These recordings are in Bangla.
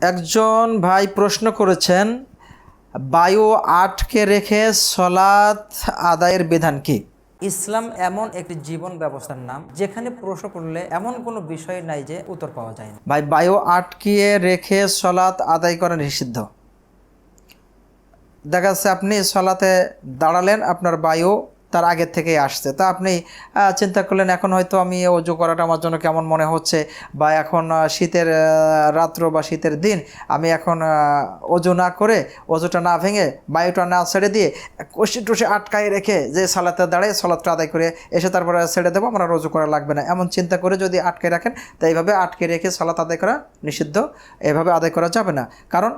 একজন ভাই প্রশ্ন করেছেন বায়ু আটকে রেখে সলাৎ আদায়ের বিধান কি? ইসলাম এমন একটি জীবন ব্যবস্থার নাম যেখানে প্রশ্ন করলে এমন কোনো বিষয় নাই যে উত্তর পাওয়া যায় না। ভাই বায়ু আটকিয়ে রেখে সলাৎ আদায় করা নিষিদ্ধ। দেখা যাচ্ছে আপনি সলাতে দাঁড়ালেন আপনার বায়ু তার আগের থেকেই আসছে। তা আপনি চিন্তা করলেন এখন হয়তো আমি অজু করাটা আমার জন্য কেমন মনে হচ্ছে বা এখন শীতের রাত্র বা শীতের দিন আমি এখন অজু না করে অজুটা না ভেঙে বায়ুটা না ছেড়ে দিয়ে কষি টুসি আটকায় রেখে যে সালাতে দাঁড়িয়ে সলাতটা আদায় করে এসে তারপরে ছেড়ে দেবো, আমার আর অজু করা লাগবে না। এমন চিন্তা করে যদি আটকে রাখেন, তো এইভাবে আটকে রেখে সলাত আদায় করা নিষিদ্ধ, এভাবে আদায় করা যাবে না। কারণ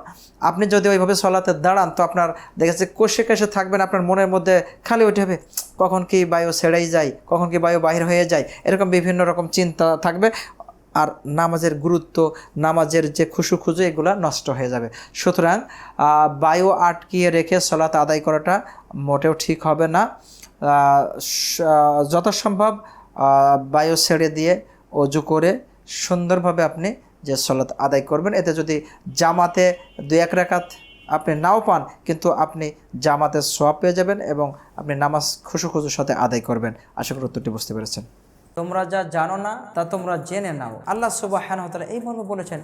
আপনি যদি ওইভাবে সলাতে দাঁড়ান, তো আপনার দেখেছে কষে কষে থাকবেন, আপনার মনের মধ্যে খালি উঠে হবে কখন কি বায়ু ছেড়েই যায় কখন কি বায়ু বাহির হয়ে যায় এরকম বিভিন্ন রকম চিন্তা থাকবে। আর নামাজের গুরুত্ব নামাজের যে খুশু খুজু এগুলো নষ্ট হয়ে যাবে। সুতরাং বায়ু আটকিয়ে রেখে সলাত আদায় করাটা মোটেও ঠিক হবে না। যত স- আহ, যথাসম্ভব আহ, বায়ু ছেড়ে দিয়ে অজু করে সুন্দরভাবে আপনি যে সলাত আদায় করবেন এতে যদি জামাতে দুই এক রাকাত আপনি নাও পান, কিন্তু আপনি জামাতের সোয়াব পেয়ে যাবেন এবং আপনি নামাজ খুশু খুশুর সাথে আদায় করবেন। আশা করি উত্তরটি বুঝতে পেরেছেন। তোমরা যা জানো না, তা তোমরা জেনে নাও। আল্লাহ সুবাহ এই মর্মে বলেছেন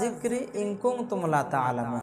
জিক্রি ইনকুম তোমলা তা